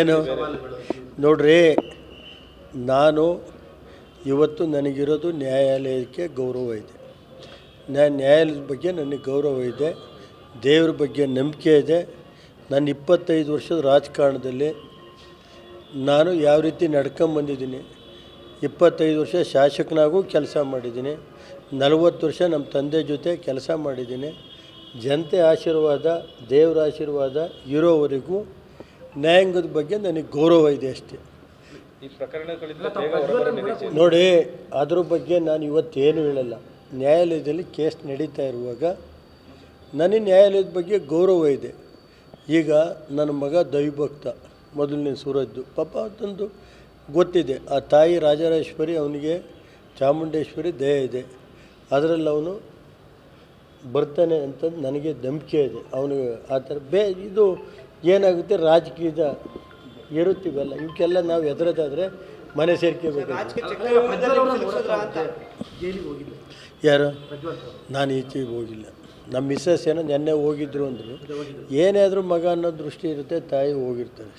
ಏನು. ನೋಡ್ರಿ ನಾನು ಇವತ್ತು ನನಗಿರೋದು ನ್ಯಾಯಾಲಯಕ್ಕೆ ಗೌರವ ಇದೆ. ನಾನು ನ್ಯಾಯಾಲಯದ ಬಗ್ಗೆ ನನಗೆ ಗೌರವ ಇದೆ ದೇವ್ರ ಬಗ್ಗೆ ನಂಬಿಕೆ ಇದೆ. ನನ್ನ ಇಪ್ಪತ್ತೈದು ವರ್ಷದ ರಾಜಕಾರಣದಲ್ಲಿ ನಾನು ಯಾವ ರೀತಿ ನಡ್ಕೊಂಬಂದಿದ್ದೀನಿ ಇಪ್ಪತ್ತೈದು ವರ್ಷ ಶಾಸಕನಾಗೂ ಕೆಲಸ ಮಾಡಿದ್ದೀನಿ ನಲವತ್ತು ವರ್ಷ ನಮ್ಮ ತಂದೆ ಜೊತೆ ಕೆಲಸ ಮಾಡಿದ್ದೀನಿ ಜನತೆ ಆಶೀರ್ವಾದ ದೇವರ ಆಶೀರ್ವಾದ ಇರೋವರೆಗೂ ನ್ಯಾಯಾಂಗದ ಬಗ್ಗೆ ನನಗೆ ಗೌರವ ಇದೆ ಅಷ್ಟೇ. ಈ ಪ್ರಕರಣಗಳಿಂದ. ನೋಡಿ ಅದ್ರ ಬಗ್ಗೆ ನಾನು ಇವತ್ತೇನು ಹೇಳಲ್ಲ. ನ್ಯಾಯಾಲಯದಲ್ಲಿ ಕೇಸ್ ನಡೀತಾ ಇರುವಾಗ ನನಗೆ ನ್ಯಾಯಾಲಯದ ಬಗ್ಗೆ ಗೌರವ ಇದೆ. ಈಗ ನನ್ನ ಮಗ ದೈವಭಕ್ತ ಮೊದಲನೇ ಸೂರಜ್ದು. ಪಾಪ ತಂದು ಗೊತ್ತಿದೆ. ಆ ತಾಯಿ ರಾಜರಾಜೇಶ್ವರಿ ಅವನಿಗೆ ಚಾಮುಂಡೇಶ್ವರಿ ದಯ ಇದೆ. ಅದರಲ್ಲಿ ಅವನು ಬರ್ತಾನೆ ಅಂತಂದು ನನಗೆ ನಂಬಿಕೆ ಇದೆ. ಅವನು ಆ ಥರ ಬೇ ಇದು ಏನಾಗುತ್ತೆ ರಾಜಕೀಯದ ಇರುತ್ತೀವಲ್ಲ ಇವಕ್ಕೆಲ್ಲ ನಾವು ಎದುರದಾದರೆ ಮನೆ ಸೇರ್ಕೋಬೇಕು ಯಾರು? ನಾನು ಈಚೆಗೆ ಹೋಗಿಲ್ಲ. ನಮ್ಮ ಮಿಸ್ಸಸ್ ಏನೋ ನೆನ್ನೆ ಹೋಗಿದ್ರು ಅಂದರು. ಏನೇ ಆದರೂ ಮಗ ಅನ್ನೋ ದೃಷ್ಟಿ ಇರುತ್ತೆ ತಾಯಿ ಹೋಗಿರ್ತಾರೆ.